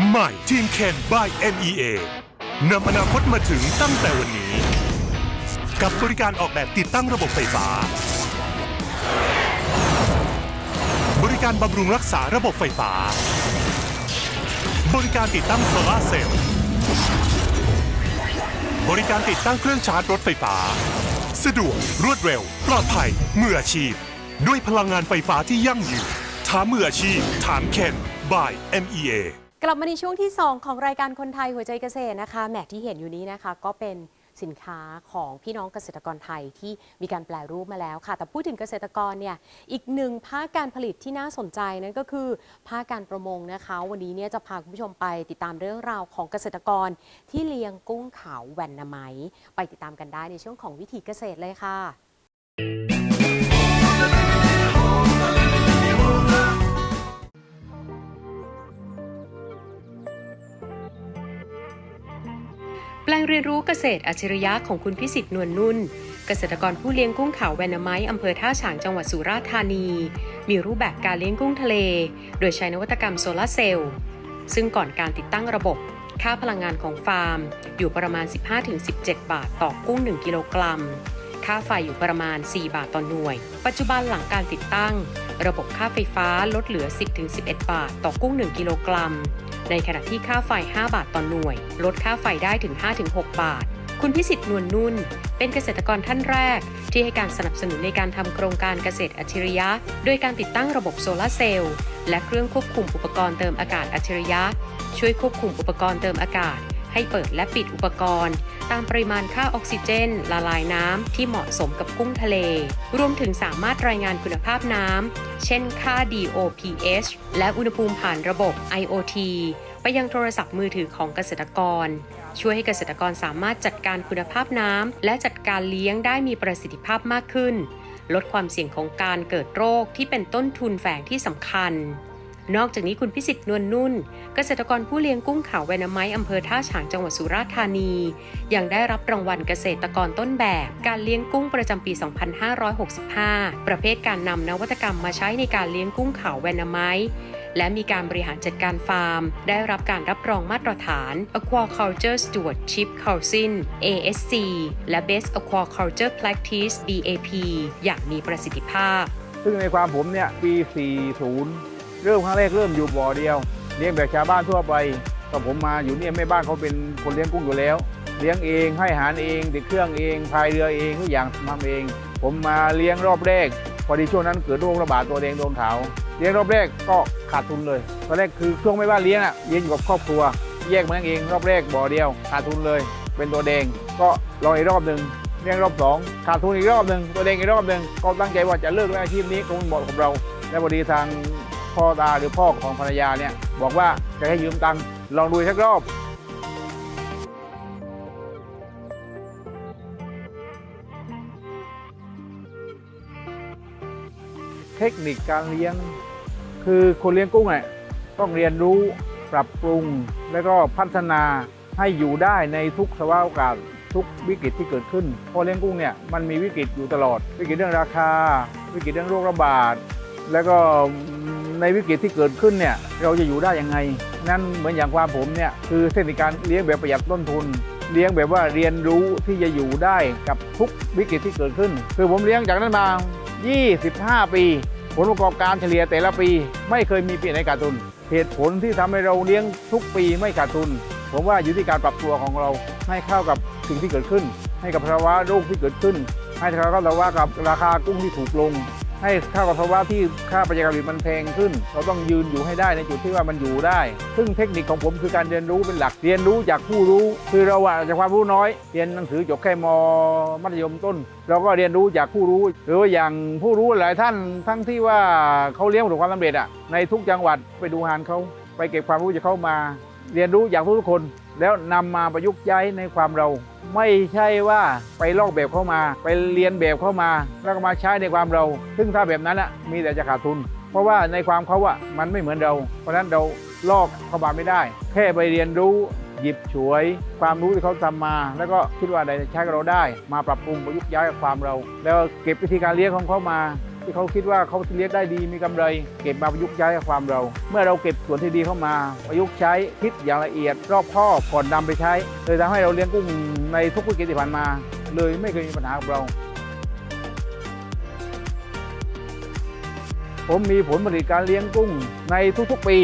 ใหม่ทีมเคน by MEA นำอนาคตมาถึงตั้งแต่วันนี้ กับบริการออกแบบติดตั้งระบบไฟฟ้า บริการบำรุงรักษาระบบไฟฟ้า บริการติดตั้งโซลาเซลล์บริการติดตั้งเครื่องชาร์จรถไฟฟ้า สะดวกรวดเร็ว ปลอดภัยมืออาชีพ ด้วยพลังงานไฟฟ้าที่ยั่งยืนถามมืออาชีพ ถามเคน by MEA กลับมาในช่วงที่ 2 ของรายการคนไทยหัวใจเกษตรนะคะแหมที่เห็นอยู่นี้นะคะ ก็เป็นสินค้าของพี่น้องเกษตรกรไทยที่มีการแปลรูปมาแล้วค่ะ แต่พูดถึงเกษตรกรเนี่ยอีกหนึ่งภาคการผลิตที่น่าสนใจนั่นก็คือภาคการประมงนะคะ วันนี้เนี่ยจะพาคุณผู้ชมไปติดตามเรื่องราวของเกษตรกรที่เลี้ยงกุ้งขาวแวนนาไมไปติดตามกันได้ในช่วงของวิถีเกษตรเลยค่ะ งเรียนรู้เกษตรอัจฉริยะของคุณพิสิทธิ์นวลนุ่น เกษตรกรผู้เลี้ยงกุ้งขาวแวนาไมอำเภอท่าฉางจังหวัดสุราษฎร์ธานี มีรูปแบบการเลี้ยงกุ้งทะเล โดยใช้นวัตกรรมโซลาร์เซลล์ซึ่งก่อนการติดตั้งระบบ ค่าพลังงานของฟาร์ม อยู่ประมาณ 15-17 บาทต่อกุ้ง 1 กิโลกรัม ค่าไฟอยู่ประมาณ 4 บาทต่อหน่วย ปัจจุบันหลังการติดตั้ง ระบบค่าไฟฟ้าลดเหลือ 10-11 บาทต่อกุ้ง 1 กิโลกรัม ในขณะที่ค่าไฟ 5 บาทต่อหน่วย ลดค่าไฟได้ถึง 5-6 บาท คุณพิสิทธิ์นวลนุ่น เป็นเกษตรกรท่านแรก ที่ให้การสนับสนุนในการทำโครงการเกษตรอัจฉริยะ โดยการติดตั้งระบบโซลาร์เซลล์และเครื่องควบคุมอุปกรณ์เติมอากาศอัจฉริยะ ช่วยควบคุมอุปกรณ์เติมอากาศ ให้เปิดและปิดอุปกรณ์ ตามปริมาณค่าออกซิเจน ละลายน้ำที่เหมาะสมกับกุ้งทะเล รวมถึงสามารถรายงานคุณภาพน้ำ เช่นค่า DOPH และอุณหภูมิผ่านระบบ IoT ไปยังโทรศัพท์มือถือของเกษตรกร ช่วยให้เกษตรกรสามารถจัดการคุณภาพน้ำและจัดการเลี้ยงได้มีประสิทธิภาพมากขึ้น ลดความเสี่ยงของการเกิดโรคที่เป็นต้นทุนแฝงที่สำคัญ นอกจากนี้คุณพิสิทธิ์นวลนุ่น เกษตรกรผู้เลี้ยงกุ้งขาวแวนาไมอำเภอท่าฉางจังหวัดสุราษฎร์ธานี ยังได้รับรางวัลเกษตรกรต้นแบบ การเลี้ยงกุ้งประจำปี 2565 ประเภทการนำนวัตกรรมมาใช้ในการเลี้ยงกุ้งขาวแวนาไมและมีการบริหารจัดการฟาร์ม ได้รับการรับรองมาตรฐาน Aquaculture Stewardship Council ASC และ Best Aquaculture Practice BAP อย่างมีประสิทธิภาพ ซึ่งในความผมเนี่ยปี 40 เริ่มครั้งแรกเริ่มอยู่บ่อเดียวเลี้ยงแบบชาวบ้านทั่วไปก็ผมมาอยู่เนี่ยแม่บ้านเขาเป็นคนเลี้ยงกุ้งอยู่แล้ว เลี้ยงเองให้อาหารเองติดเครื่องเองพายเรือเองทุกอย่างทำเอง ผมมาเลี้ยงรอบแรกพอดีช่วงนั้นเกิดโรคระบาดตัวแดงโดนขาวเลี้ยงรอบแรกก็ขาดทุนเลยตอนแรกคือช่วงไม่ว่านเลี้ยงอะเลี้ยงอยู่กับครอบครัว แยกมาเลี้ยงเองรอบแรกบ่อเดียว ขาดทุนเลย เป็นตัวแดงก็ลองอีกรอบหนึ่งเลี้ยงรอบสองขาดทุนอีกรอบหนึ่งตัวเองอีกรอบหนึ่งก็ตั้งใจว่าจะเลิกอาชีพนี้คงเหมาะกับเราและพอดีทาง พ่อตาหรือพ่อของภรรยาเนี่ยบอกว่าจะให้ยืมตังค์ลองดูสักรอบเทคนิคการเลี้ยง คือคนเลี้ยงกุ้งเนี่ยต้องเรียนรู้ปรับปรุง แล้วก็พัฒนาให้อยู่ได้ในทุกสภาพอากาศทุกวิกฤตที่เกิดขึ้นเพอเลี้ยงกุ้งเนี่ยมันมีวิกฤตอยู่ตลอด วิกฤตเรื่องราคา วิกฤตเรื่องโรคระบาด แล้วก็ ในวิกฤตที่เกิดขึ้นเนี่ยเราจะอยู่ได้ยังไง นั่นเหมือนอย่างความผมเนี่ยคือเทคนิคการเลี้ยงแบบประหยัดต้นทุน เลี้ยงแบบว่าเรียนรู้ที่จะอยู่ได้กับทุกวิกฤตที่เกิดขึ้น คือผมเลี้ยงจากนั้นมา 25 ปี ผลประกอบการเฉลี่ยแต่ละปี ไม่เคยมีปีไหนขาดทุน เหตุผลที่ทำให้เราเลี้ยงทุกปีไม่ขาดทุน ผมว่าอยู่ที่การปรับตัวของเราให้เข้ากับสิ่งที่เกิดขึ้น ให้กับภาวะโรคที่เกิดขึ้น ให้เข้ากับภาวะกับราคากุ้งที่ถูกลง ให้เข้ากับภาวะที่ค่าปัจจัยการมันแพงขึ้น เราต้องยืนอยู่ให้ได้ในจุดที่ว่ามันอยู่ได้ ซึ่งเทคนิคของผมคือการเรียนรู้เป็นหลักเรียนรู้จากผู้รู้ คือเราอะจากความรู้น้อย เรียนหนังสือจบแค่มมัธยมต้น เราก็เรียนรู้จากผู้รู้ หรือว่าอย่างผู้รู้หลายท่านทั้งที่ว่าเขาเลี้ยงประสบความสำเร็จอะในทุกจังหวัดไปดูงานเขาไปเก็บความรู้จากเขามา เรียนรู้จากทุกๆคน แล้วนำมาประยุกต์ใช้ในความเรา ไม่ใช่ว่าไปลอกแบบเข้ามา ไปเรียนแบบเข้ามา แล้วก็มาใช้ในความเรา ซึ่งถ้าแบบนั้นอะมีแต่จะขาดทุน เพราะว่าในความเขาอะมันไม่เหมือนเรา เพราะฉะนั้นเราลอกเข้ามาไม่ได้ แค่ไปเรียนรู้หยิบฉวย ความรู้ที่เขาทำมา แล้วก็คิดว่าได้ใช้กับเราได้ มาปรับปรุงประยุกต์ย้ายกับความเรา แล้วเก็บวิธีการเลี้ยงของเขามา ที่เขาคิดว่าเขาเลี้ยงได้ดีมีกำไร เก็บมาประยุกต์ใช้กับความเรา เมื่อเราเก็บส่วนที่ดีเข้ามา ประยุกต์ใช้คิดอย่างละเอียด รอบคอบก่อนนำไปใช้เลยทำให้เราเลี้ยงกุ้งในทุกวิกฤตที่ผ่านมา เลยไม่เคยมีปัญหากับเรา ผมมีผลผลิตการเลี้ยงกุ้งในทุกๆปี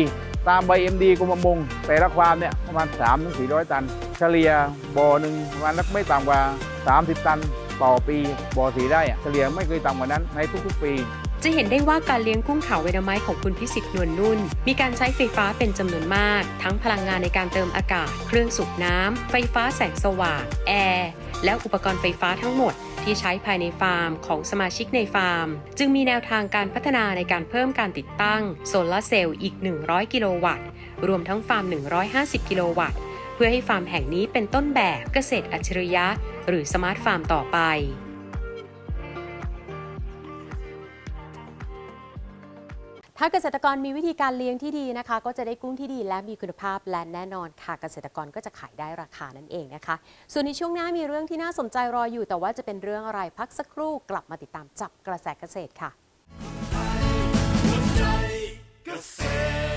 ตามใบเอ็มดีกรมประมงแต่ละความเนี่ยประมาณ 3-400 ตัน เฉลี่ยบ่อหนึ่งประมาณนักไม่ต่ำกว่า 30 ตัน ต่อปีบ่อสีได้เฉลี่ยไม่เคยต่ำกว่านั้นในทุกๆปี จะเห็นได้ว่าการเลี้ยงกุ้งขาวเวนาไม้ของคุณพิสิทธิ์นวลนุ่น มีการใช้ไฟฟ้าเป็นจำนวนมาก ทั้งพลังงานในการเติมอากาศ เครื่องสูบน้ำไฟฟ้าแสงสว่างแอร์และอุปกรณ์ไฟฟ้าทั้งหมดที่ใช้ภายในฟาร์มของสมาชิกในฟาร์ม จึงมีแนวทางการพัฒนาในการเพิ่มการติดตั้งโซลาร์เซลล์อีก 100 กิโลวัตต์ รวมทั้งฟาร์ม 150 กิโลวัตต์ พื่อให้ฟาร์มแห่งนี้เป็นต้นแบบเกษตรอัจฉริยะ หรือสมาร์ทฟาร์มต่อไปถ้าเกษตรกรมีวิธีการเลี้ยงที่ดีนะคะ ก็จะได้กุ้งที่ดีและมีคุณภาพและแน่นอนค่ะ เกษตรกรก็จะขายได้ราคานั่นเองนะคะ ส่วนในช่วงหน้ามีเรื่องที่น่าสนใจรออยู่ แต่ว่าจะเป็นเรื่องอะไรพักสักครู่กลับมาติดตามจับกระแสเกษตรค่ะเกษตร